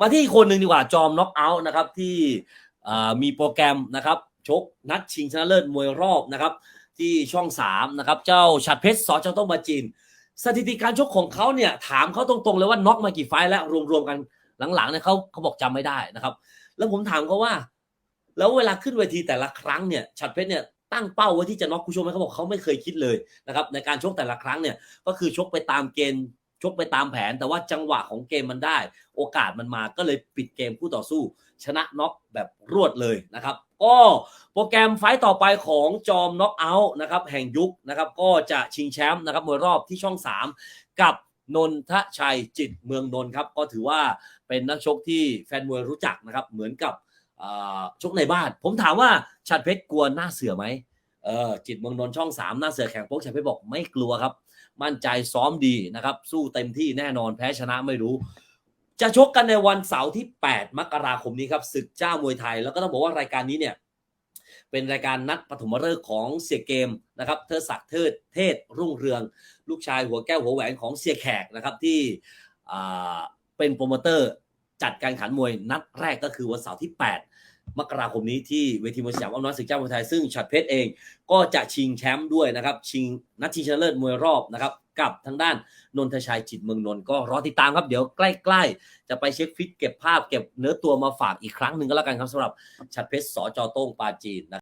มาที่คนหนึ่งดีกว่าจอมน็อกเอาท์นะครับที่มีโปรแกรมนะครับชกนัดชิงชนะเลิศมวยรอบนะครับที่ช่อง3นะครับเจ้าฉัดเพชรสอจต้องมาจีน สถิติการชกของเขาเนี่ยถามเขาตรงๆเลยว่าน็อกมากี่ไฟล์แล้วรวมๆกันหลังๆเนี่ยเขาเขาบอกจำไม่ได้นะครับ แล้วผมถามเขาว่า แล้วเวลาขึ้นเวทีแต่ละครั้งเนี่ยฉัดเพชรเนี่ยตั้งเป้าไว้ที่จะน็อกคู่ชกไหมเขาบอกเขาไม่เคยคิดเลยนะครับในการชกแต่ละครั้งเนี่ยก็คือชกไปตามเกณฑ์ ชกไปตามแผนแต่ว่าจังหวะของเกมมันได้ โอกาสมันมาก็เลยปิดเกมคู่ต่อสู้ ชนะน็อกแบบรวดเลยนะครับ ก็โปรแกรมไฟต์ต่อไปของจอมน็อกเอาท์นะครับแห่งยุคนะครับก็จะชิงแชมป์นะครับมวยรอบที่ช่อง 3 กับนนทชัยจิตเมืองนนท์ครับก็ถือว่าเป็นนักชกที่แฟนมวยรู้จักนะครับเหมือนกับชกในบ้าน ผมถามว่าชัดเพชรกลัวหน้าเสือไหม เออจิตเมืองนนท์ช่อง 3 หน้าเสือแข่งโป๊กชัดเพชรบอกไม่กลัวครับ มั่นใจซ้อมดีนะครับ สู้เต็มที่แน่นอนแพ้ชนะไม่รู้ จะชกกันในวันเสาร์ที่ 8 มกราคมนี้ครับศึกเจ้ามวยไทย แล้วก็ต้องบอกว่ารายการนี้เนี่ยเป็นรายการนัดปฐมฤกษ์ของเสียเกมนะครับเทิดศักดิ์เทิดเทศรุ่งเรือง ลูกชายหัวแก้วหัวแหวนของเสียแขกนะครับที่เป็นโปรโมเตอร์ จัดการขันมวยนัดแรกก็คือวันเสาร์ที่ 8 มกราคมนี้ที่เวทีมวยสยามอำนาจศึกเจ้ามวยไทยซึ่งฉัดเพชรเองก็จะชิงแชมป์ด้วยนะครับ ชิงนัดชิงชนะเลิศมวยรอบนะครับกับทางด้านนนทชัยจิตเมืองนนท์ก็รอติดตามครับเดี๋ยวใกล้ ๆ จะไปเช็คฟิตเก็บภาพเก็บเนื้อตัวมาฝากอีกครั้งหนึ่งก็แล้วกันครับสำหรับชัดเพชรสจอโต้งปาจีนนะครับ